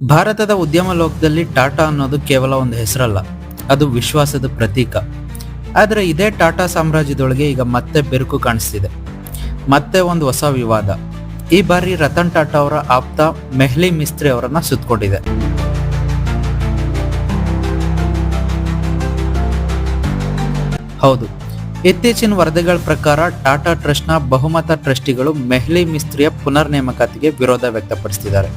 ಭಾರತದ ಉದ್ಯಮ ಲೋಕದಲ್ಲಿ ಟಾಟಾ ಅನ್ನೋದು ಕೇವಲ ಒಂದು ಹೆಸರಲ್ಲ, ಅದು ವಿಶ್ವಾಸದ ಪ್ರತೀಕ. ಆದರೆ ಇದೇ ಟಾಟಾ ಸಾಮ್ರಾಜ್ಯದೊಳಗೆ ಈಗ ಮತ್ತೆ ಬಿರುಕು ಕಾಣಿಸ್ತಿದೆ. ಮತ್ತೆ ಒಂದು ಹೊಸ ವಿವಾದ. ಈ ಬಾರಿ ರತನ್ ಟಾಟಾ ಅವರ ಆಪ್ತ ಮೆಹ್ಲಿ ಮಿಸ್ತ್ರಿ ಅವರನ್ನ ಸುತ್ತಕೊಂಡಿದೆ ಹೌದು, ಇತ್ತೀಚಿನ ವರದಿಗಳ ಪ್ರಕಾರ ಟಾಟಾ ಟ್ರಸ್ಟ್ನ ಬಹುಮತ ಟ್ರಸ್ಟಿಗಳು ಮೆಹ್ಲಿ ಮಿಸ್ತ್ರಿಯ ಪುನರ್ ನೇಮಕಾತಿಗೆ ವಿರೋಧ ವ್ಯಕ್ತಪಡಿಸಿದ್ದಾರೆ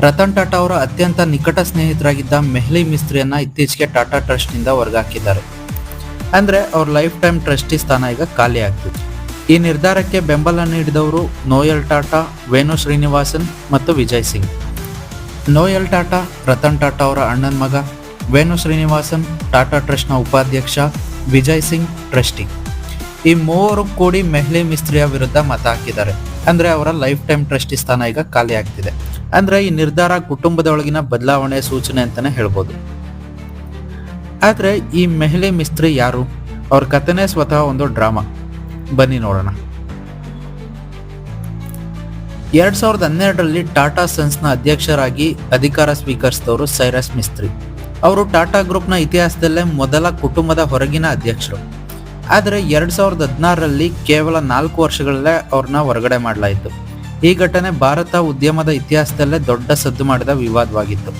ರತನ್ ಟಾಟಾ ಅವರ ಅತ್ಯಂತ ನಿಕಟ ಸ್ನೇಹಿತರಾಗಿದ್ದ ಮೆಹ್ಲಿ ಮಿಸ್ತ್ರಿಯನ್ನ ಇತ್ತೀಚೆಗೆ ಟಾಟಾ ಟ್ರಸ್ಟ್ನಿಂದ ಹೊರಗಾಕಿದ್ದಾರೆ ಅಂದ್ರೆ ಅವ್ರ ಲೈಫ್ ಟೈಮ್ ಟ್ರಸ್ಟಿ ಸ್ಥಾನ ಈಗ ಖಾಲಿ ಆಗ್ತಿದೆ. ಈ ನಿರ್ಧಾರಕ್ಕೆ ಬೆಂಬಲ ನೀಡಿದವರು ನೋಯಲ್ ಟಾಟಾ, ವೇಣು ಶ್ರೀನಿವಾಸನ್ ಮತ್ತು ವಿಜಯ್ ಸಿಂಗ್. ನೋಯಲ್ ಟಾಟಾ, ರತನ್ ಟಾಟಾ ಅವರ ಅಣ್ಣನ ಮಗ, ವೇಣು ಶ್ರೀನಿವಾಸನ್, ಟಾಟಾ ಟ್ರಸ್ಟ್ನ ಉಪಾಧ್ಯಕ್ಷ, ವಿಜಯ್ ಸಿಂಗ್ ಟ್ರಸ್ಟಿ. ಈ ಮೂವರು ಕೂಡಿ ಮೆಹ್ಲಿ ಮಿಸ್ತ್ರಿಯ ವಿರುದ್ಧ ಮತ ಹಾಕಿದ್ದಾರೆ. ಅಂದ್ರೆ ಅವರ ಲೈಫ್ ಟೈಮ್ ಟ್ರಸ್ಟಿ ಸ್ಥಾನ ಈಗ ಖಾಲಿ ಆಗ್ತಿದೆ. ಅಂದ್ರೆ ಈ ನಿರ್ಧಾರ ಕುಟುಂಬದೊಳಗಿನ ಬದಲಾವಣೆ ಸೂಚನೆ ಅಂತಾನೆ ಹೇಳ್ಬೋದು. ಆದ್ರೆ ಈ ಮೆಹಲೆ ಮಿಸ್ತ್ರಿ ಯಾರು? ಅವ್ರ ಕಥೆನೇ ಸ್ವತಃ ಒಂದು ಡ್ರಾಮಾ. ಬನ್ನಿ ನೋಡೋಣ. ಎರಡ್ ಸಾವಿರದ ಹನ್ನೆರಡರಲ್ಲಿ ಟಾಟಾ ಸನ್ಸ್ನ ಅಧ್ಯಕ್ಷರಾಗಿ ಅಧಿಕಾರ ಸ್ವೀಕರಿಸಿದವರು ಸೈರಸ್ ಮಿಸ್ತ್ರಿ. ಅವರು ಟಾಟಾ ಗ್ರೂಪ್ನ ಇತಿಹಾಸದಲ್ಲೇ ಮೊದಲ ಕುಟುಂಬದ ಹೊರಗಿನ ಅಧ್ಯಕ್ಷರು. ಆದರೆ ಎರಡ್ ಸಾವಿರದ ಹದಿನಾರರಲ್ಲಿ ಕೇವಲ ನಾಲ್ಕು ವರ್ಷಗಳಲ್ಲೇ ಅವ್ರನ್ನ ಹೊರಗಡೆ ಮಾಡಲಾಯಿತು. ಈ ಘಟನೆ ಭಾರತ ಉದ್ಯಮದ ಇತಿಹಾಸದಲ್ಲೇ ದೊಡ್ಡ ಸದ್ದು ಮಾಡಿದ ವಿವಾದವಾಗಿತ್ತು.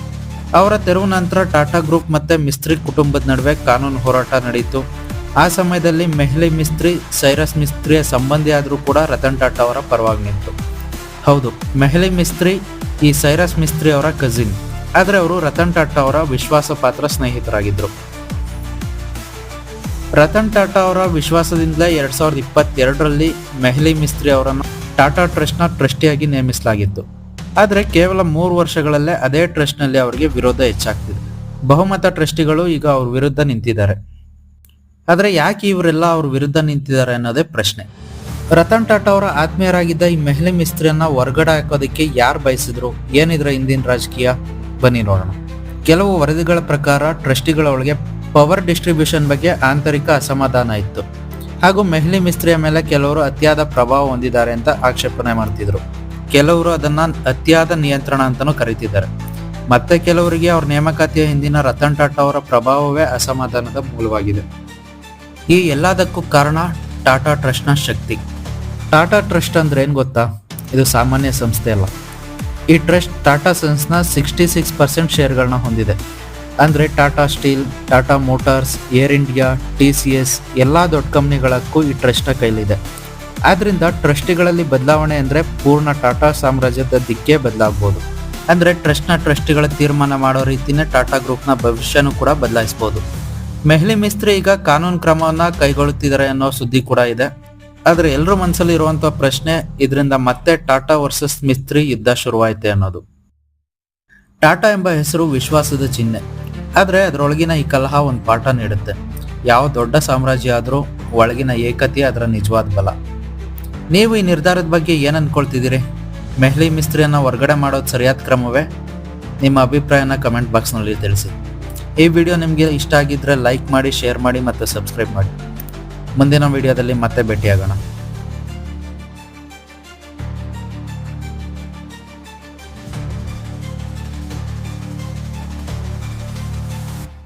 ಅವರ ತೆರವು ನಂತರ ಟಾಟಾ ಗ್ರೂಪ್ ಮತ್ತೆ ಮಿಸ್ತ್ರಿ ಕುಟುಂಬದ ನಡುವೆ ಕಾನೂನು ಹೋರಾಟ ನಡೆಯಿತು. ಆ ಸಮಯದಲ್ಲಿ ಮೆಹ್ಲಿ ಮಿಸ್ತ್ರಿ, ಸೈರಸ್ ಮಿಸ್ತ್ರಿಯ ಸಂಬಂಧಿ ಆದರೂ ಕೂಡ ರತನ್ ಟಾಟಾ ಅವರ ಪರವಾಗಿ ನಿಂತು. ಹೌದು, ಮೆಹ್ಲಿ ಮಿಸ್ತ್ರಿ, ಈ ಸೈರಸ್ ಮಿಸ್ತ್ರಿ ಅವರ ಕಸಿನ್ ಆದರೆ ಅವರು ರತನ್ ಟಾಟಾ ಅವರ ವಿಶ್ವಾಸ ಪಾತ್ರ ಸ್ನೇಹಿತರಾಗಿದ್ದರು ರತನ್ ಟಾಟಾ ಅವರ ವಿಶ್ವಾಸದಿಂದಲೇ ಎರಡು ಸಾವಿರದ ಇಪ್ಪತ್ತೆರಡರಲ್ಲಿ ಮೆಹ್ಲಿ ಮಿಸ್ತ್ರಿ ಅವರನ್ನು ಟಾಟಾ ಟ್ರಸ್ಟ್ನ ಟ್ರಸ್ಟಿಯಾಗಿ ನೇಮಿಸಲಾಗಿತ್ತು. ಆದರೆ ಕೇವಲ ಮೂರು ವರ್ಷಗಳಲ್ಲೇ ಅದೇ ಟ್ರಸ್ಟ್ನಲ್ಲಿ ಅವರಿಗೆ ವಿರೋಧ ಹೆಚ್ಚಾಗ್ತಿದೆ. ಬಹುಮತ ಟ್ರಸ್ಟಿಗಳು ಈಗ ಅವ್ರ ವಿರುದ್ಧ ನಿಂತಿದ್ದಾರೆ. ಆದರೆ ಯಾಕೆ ಇವರೆಲ್ಲ ಅವ್ರ ವಿರುದ್ಧ ನಿಂತಿದ್ದಾರೆ ಅನ್ನೋದೇ ಪ್ರಶ್ನೆ. ರತನ್ ಟಾಟಾ ಅವರ ಆತ್ಮೀಯರಾಗಿದ್ದ ಈ ಮೆಹ್ಲಿ ಮಿಸ್ತ್ರಿಯನ್ನ ಹೊರಗಡೆ ಹಾಕೋದಕ್ಕೆ ಯಾರು ಬಯಸಿದ್ರು? ಏನಿದ್ರ ಹಿಂದಿನ ರಾಜಕೀಯ? ಬನ್ನಿ ನೋಡೋಣ. ಕೆಲವು ವರದಿಗಳ ಪ್ರಕಾರ ಟ್ರಸ್ಟಿಗಳ ಒಳಗೆ ಪವರ್ ಡಿಸ್ಟ್ರಿಬ್ಯೂಷನ್ ಬಗ್ಗೆ ಆಂತರಿಕ ಅಸಮಾಧಾನ ಇತ್ತು. ಹಾಗೂ ಮೆಹ್ಲಿ ಮಿಸ್ತ್ರಿಯ ಮೇಲೆ ಕೆಲವರು ಅತಿಯಾದ ಪ್ರಭಾವ ಹೊಂದಿದ್ದಾರೆ ಅಂತ ಆಕ್ಷೇಪಣೆ ಮಾಡ್ತಿದ್ರು. ಕೆಲವರು ಅದನ್ನ ಅತಿಯಾದ ನಿಯಂತ್ರಣ ಅಂತಾನೂ ಕರೀತಿದ್ದಾರೆ. ಮತ್ತೆ ಕೆಲವರಿಗೆ ಅವ್ರ ನೇಮಕಾತಿಯ ಹಿಂದಿನ ರತನ್ ಟಾಟಾ ಅವರ ಪ್ರಭಾವವೇ ಅಸಮಾಧಾನದ ಮೂಲವಾಗಿದೆ. ಈ ಎಲ್ಲದಕ್ಕೂ ಕಾರಣ ಟಾಟಾ ಟ್ರಸ್ಟ್ನ ಶಕ್ತಿ. ಟಾಟಾ ಟ್ರಸ್ಟ್ ಅಂದ್ರೆ ಏನು ಗೊತ್ತಾ? ಇದು ಸಾಮಾನ್ಯ ಸಂಸ್ಥೆ ಅಲ್ಲ. ಈ ಟ್ರಸ್ಟ್ ಟಾಟಾ ಸನ್ಸ್ನ ಸಿಕ್ಸ್ಟಿ ಸಿಕ್ಸ್ ಪರ್ಸೆಂಟ್ ಶೇರ್ಗಳನ್ನ ಹೊಂದಿದೆ. ಅಂದ್ರೆ Tata Steel, Tata Motors, Air India, T C S ಎಲ್ಲ ದೊಡ್ಡ ಕಂಪ್ನಿಗಳಕ್ಕೂ ಈ ಟ್ರಸ್ಟ್ನ ಕೈಲಿದೆ. ಆದ್ದರಿಂದ ಟ್ರಸ್ಟಿಗಳಲ್ಲಿ ಬದಲಾವಣೆ ಅಂದ್ರೆ ಪೂರ್ಣ ಟಾಟಾ ಸಾಮ್ರಾಜ್ಯದ ದಿಕ್ಕೇ ಬದಲಾಗ್ಬೋದು. ಅಂದರೆ ಟ್ರಸ್ಟ್ನ ಟ್ರಸ್ಟಿಗಳ ತೀರ್ಮಾನ ಮಾಡೋ ರೀತಿನೇ ಟಾಟಾ ಗ್ರೂಪ್ನ ಭವಿಷ್ಯನೂ ಕೂಡ ಬದಲಾಯಿಸಬಹುದು ಮೆಹ್ಲಿ ಮಿಸ್ತ್ರಿ ಈಗ ಕಾನೂನು ಕ್ರಮವನ್ನ ಕೈಗೊಳ್ಳುತ್ತಿದ್ದಾರೆ ಅನ್ನೋ ಸುದ್ದಿ ಕೂಡ ಇದೆ. ಆದರೆ ಎಲ್ಲರ ಮನಸ್ಸಲ್ಲಿ ಇರುವಂತ ಪ್ರಶ್ನೆ, ಇದರಿಂದ ಮತ್ತೆ ಟಾಟಾ ವರ್ಸಸ್ ಮಿಸ್ತ್ರಿ ಯುದ್ಧ ಶುರುವಾಯಿತೆ ಅನ್ನೋದು. ಟಾಟಾ ಎಂಬ ಹೆಸರು ವಿಶ್ವಾಸದ ಚಿಹ್ನೆ. ಆದರೆ ಅದರೊಳಗಿನ ಈ ಕಲಹ ಒಂದು ಪಾಠ ನೀಡುತ್ತೆ. ಯಾವ ದೊಡ್ಡ ಸಾಮ್ರಾಜ್ಯ ಆದರೂ ಒಳಗಿನ ಏಕತೆ ಅದರ ನಿಜವಾದ ಬಲ. ನೀವು ಈ ನಿರ್ಧಾರದ ಬಗ್ಗೆ ಏನು ಅನ್ಕೊಳ್ತಿದ್ದೀರಿ? ಮೆಹ್ಲಿ ಮಿಸ್ತ್ರಿಯನ್ನು ಹೊರಗಡೆ ಮಾಡೋದು ಸರಿಯಾದ ಕ್ರಮವೇ? ನಿಮ್ಮ ಅಭಿಪ್ರಾಯನ ಕಮೆಂಟ್ ಬಾಕ್ಸ್ನಲ್ಲಿ ತಿಳಿಸಿ. ಈ ವಿಡಿಯೋ ನಿಮಗೆ ಇಷ್ಟ ಆಗಿದ್ರೆ ಲೈಕ್ ಮಾಡಿ, ಶೇರ್ ಮಾಡಿ ಮತ್ತು ಸಬ್ಸ್ಕ್ರೈಬ್ ಮಾಡಿ. ಮುಂದಿನ ವಿಡಿಯೋದಲ್ಲಿ ಮತ್ತೆ ಭೇಟಿಯಾಗೋಣ.